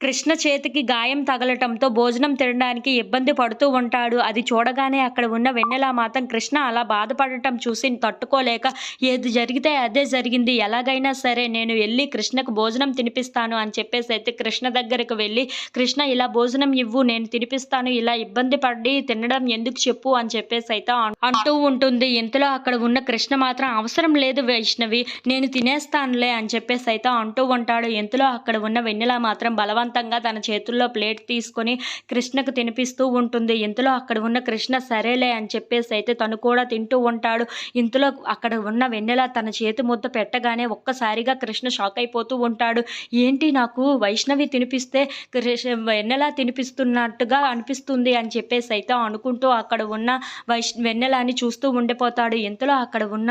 కృష్ణ చేతికి గాయం తగలటంతో భోజనం తినడానికి ఇబ్బంది పడుతూ ఉంటాడు. అది చూడగానే అక్కడ ఉన్న వెన్నెల మాత్రం కృష్ణ అలా బాధపడటం చూసి తట్టుకోలేక ఏది జరిగితే అదే జరిగింది. ఎలాగైనా సరే నేను వెళ్ళి కృష్ణకు భోజనం తినిపిస్తాను అని చెప్పేసి అయితే కృష్ణ దగ్గరకు వెళ్ళి కృష్ణ ఇలా భోజనం ఇవ్వు. నేను తినిపిస్తాను. ఇలా ఇబ్బంది పడి తినడం ఎందుకు చెప్పు అని చెప్పేసి అయితే అంటూ ఉంటుంది. ఇంతలో అక్కడ ఉన్న కృష్ణ మాత్రం అవసరం లేదు వైష్ణవి. నేను తినేస్తానులే అని చెప్పేసి అయితే అంటూ ఉంటాడు. ఇంతలో అక్కడ ఉన్న వెన్నెల మాత్రం బలవంతంగా తన చేతుల్లో ప్లేట్ తీసుకొని కృష్ణకు తినిపిస్తూ ఉంటుంది. ఇంతలో అక్కడ ఉన్న కృష్ణ సరేలే అని చెప్పేసి అయితే తను కూడా తింటూ ఉంటాడు. ఇంతలో అక్కడ ఉన్న వెన్నెల తన చేతి ముద్ద పెట్టగానే ఒక్కసారిగా కృష్ణ షాక్ అయిపోతూ ఉంటాడు. ఏంటి నాకు వైష్ణవి తినిపిస్తే కృష్ణ వెన్నెల తినిపిస్తున్నట్టుగా అనిపిస్తుంది అని చెప్పేసి అయితే అనుకుంటూ అక్కడ ఉన్న వైష్ వెన్నెలని చూస్తూ ఉండిపోతాడు. ఇంతలో అక్కడ ఉన్న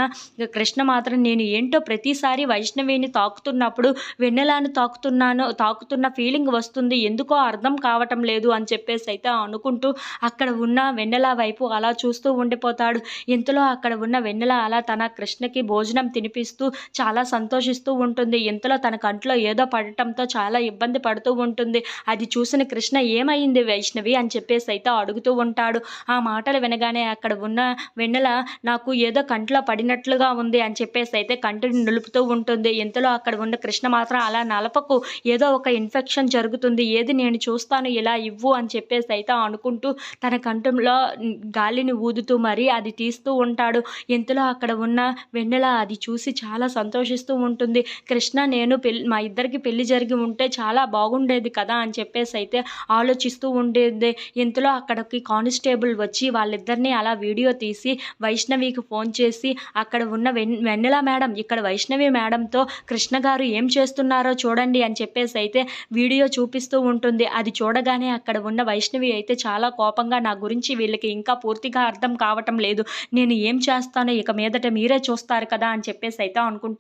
కృష్ణ మాత్రం నేను ఏంటో ప్రతిసారి వైష్ణవిని తాకుతున్నప్పుడు వెన్నెలాను తాకుతున్నాను తాకుతున్న ఫీలింగ్ వస్తుంది. ఎందుకో అర్థం కావటం లేదు అని చెప్పేసి అయితే అనుకుంటూ అక్కడ ఉన్న వెన్నెల వైపు అలా చూస్తూ ఉండిపోతాడు. ఇంతలో అక్కడ ఉన్న వెన్నెల అలా తన కృష్ణకి భోజనం తినిపిస్తూ చాలా సంతోషిస్తూ ఉంటుంది. ఇంతలో తన కంట్లో ఏదో పడటంతో చాలా ఇబ్బంది పడుతూ ఉంటుంది. అది చూసిన కృష్ణ ఏమైంది వైష్ణవి అని చెప్పేసి అయితే అడుగుతూ ఉంటాడు. ఆ మాటలు వినగానే అక్కడ ఉన్న వెన్నెల నాకు ఏదో కంట్లో పడినట్లుగా ఉంది అని చెప్పేసి అయితే కంటిని నిలుపుతూ ఉంటుంది. ఇంతలో అక్కడ ఉన్న కృష్ణ మాత్రం అలా నలపకు ఏదో ఒక ఇన్ఫెక్షన్ జరుగుతుంది ఏది నేను చూస్తాను ఇలా ఇవ్వు అని చెప్పేసి అయితే అనుకుంటూ తన కంఠంలో గాలిని ఊదుతూ మరీ అది తీస్తూ ఉంటాడు. ఇంతలో అక్కడ ఉన్న వెన్నెల అది చూసి చాలా సంతోషిస్తూ ఉంటుంది. కృష్ణ నేను పెళ్ళి మా ఇద్దరికి పెళ్ళి జరిగి ఉంటే చాలా బాగుండేది కదా అని చెప్పేసి అయితే ఆలోచిస్తూ ఉండేది. ఇంతలో అక్కడికి కానిస్టేబుల్ వచ్చి వాళ్ళిద్దరిని అలా వీడియో తీసి వైష్ణవికి ఫోన్ చేసి అక్కడ ఉన్న వెన్ వెన్నెల మేడం ఇక్కడ వైష్ణవి మేడంతో కృష్ణ గారు ఏం చేస్తున్నారో చూడండి అని చెప్పేసి అయితే వీడియో చూపిస్తూ ఉంటుంది. అది చూడగానే అక్కడ ఉన్న వైష్ణవి అయితే చాలా కోపంగా నా గురించి వీళ్ళకి ఇంకా పూర్తిగా అర్థం కావటం లేదు. నేను ఏం చేస్తానో ఇక మీదట మీరే చూస్తారు కదా అని చెప్పేసి అయితే అనుకుంటూ